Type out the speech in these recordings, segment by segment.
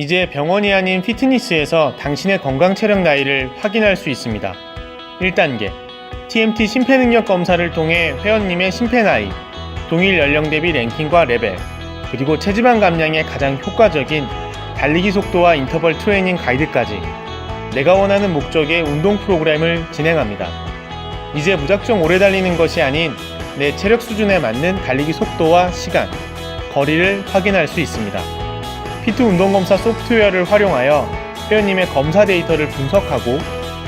이제 병원이 아닌 피트니스에서 당신의 건강 체력 나이를 확인할 수 있습니다. 1단계 TMT 심폐 능력 검사를 통해 회원님의 심폐 나이, 동일 연령 대비 랭킹과 레벨, 그리고 체지방 감량에 가장 효과적인 달리기 속도와 인터벌 트레이닝 가이드까지 내가 원하는 목적의 운동 프로그램을 진행합니다. 이제 무작정 오래 달리는 것이 아닌 내 체력 수준에 맞는 달리기 속도와 시간, 거리를 확인할 수 있습니다. 피트 운동검사 소프트웨어를 활용하여 회원님의 검사 데이터를 분석하고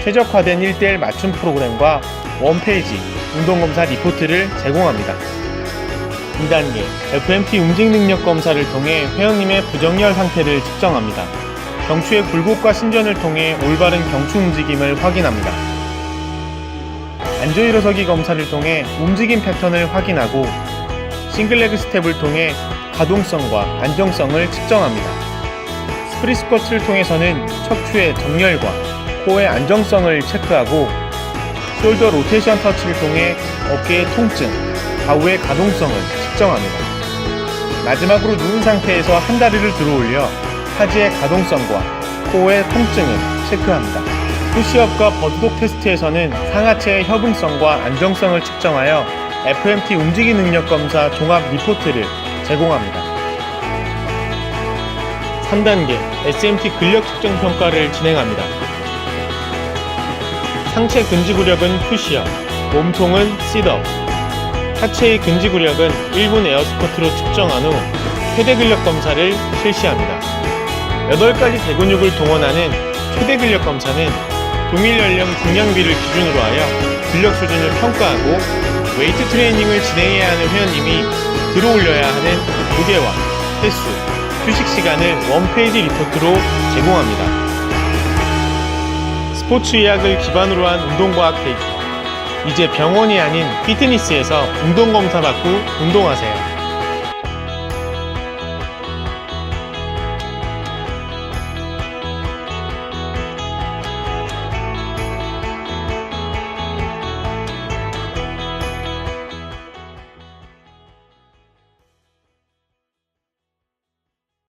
최적화된 1대1 맞춤 프로그램과 원페이지 운동검사 리포트를 제공합니다. 2단계 FMT 움직 능력 검사를 통해 회원님의 부정열 상태를 측정합니다. 경추의 굴곡과 신전을 통해 올바른 경추 움직임을 확인합니다. 앉아 일어서기 검사를 통해 움직임 패턴을 확인하고 싱글레그 스텝을 통해 가동성과 안정성을 측정합니다. 스프리 스쿼트를 통해서는 척추의 정렬과 코어의 안정성을 체크하고 숄더 로테이션 터치를 통해 어깨의 통증, 좌우의 가동성을 측정합니다. 마지막으로 누운 상태에서 한 다리를 들어 올려 하지의 가동성과 코어의 통증을 체크합니다. 푸시업과 버드독 테스트에서는 상하체의 협응성과 안정성을 측정하여 FMT 움직이 능력 검사 종합 리포트를 제공합니다. 3단계 SMT 근력 측정 평가를 진행합니다. 상체 근지구력은 푸시업, 몸통은 싯업, 하체의 근지구력은 1분 에어스쿼트로 측정한 후 최대 근력 검사를 실시합니다. 8가지 대근육을 동원하는 최대 근력 검사는 동일 연령 중량비를 기준으로 하여 근력 수준을 평가하고 웨이트 트레이닝을 진행해야 하는 회원님이 들어올려야 하는 무게와 횟수, 휴식 시간을 원페이지 리포트로 제공합니다. 스포츠 의학을 기반으로 한 운동과학 데이터. 이제 병원이 아닌 피트니스에서 운동검사 받고 운동하세요.